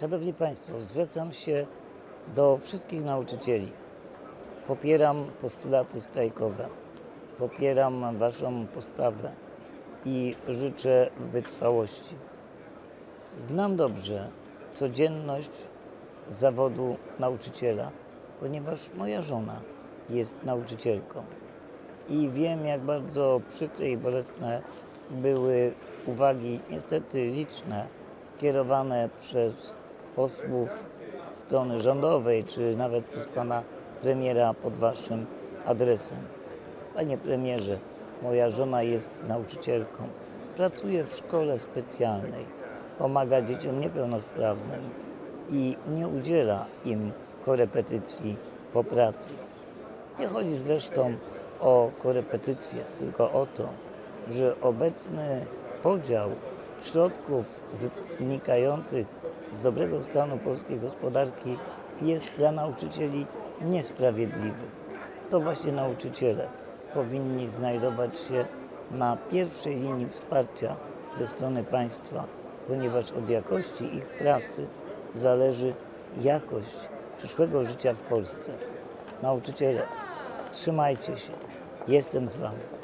Szanowni Państwo, zwracam się do wszystkich nauczycieli. Popieram postulaty strajkowe, popieram Waszą postawę i życzę wytrwałości. Znam dobrze codzienność zawodu nauczyciela, ponieważ moja żona jest nauczycielką i wiem, jak bardzo przykre i bolesne były uwagi, niestety liczne, kierowane przez posłów strony rządowej, czy nawet przez pana premiera pod waszym adresem. Panie premierze, moja żona jest nauczycielką, pracuje w szkole specjalnej, pomaga dzieciom niepełnosprawnym i nie udziela im korepetycji po pracy. Nie chodzi zresztą o korepetycje, tylko o to, że obecny podział środków wynikających z dobrego stanu polskiej gospodarki jest dla nauczycieli niesprawiedliwy. To właśnie nauczyciele powinni znajdować się na pierwszej linii wsparcia ze strony państwa, ponieważ od jakości ich pracy zależy jakość przyszłego życia w Polsce. Nauczyciele, trzymajcie się. Jestem z Wami.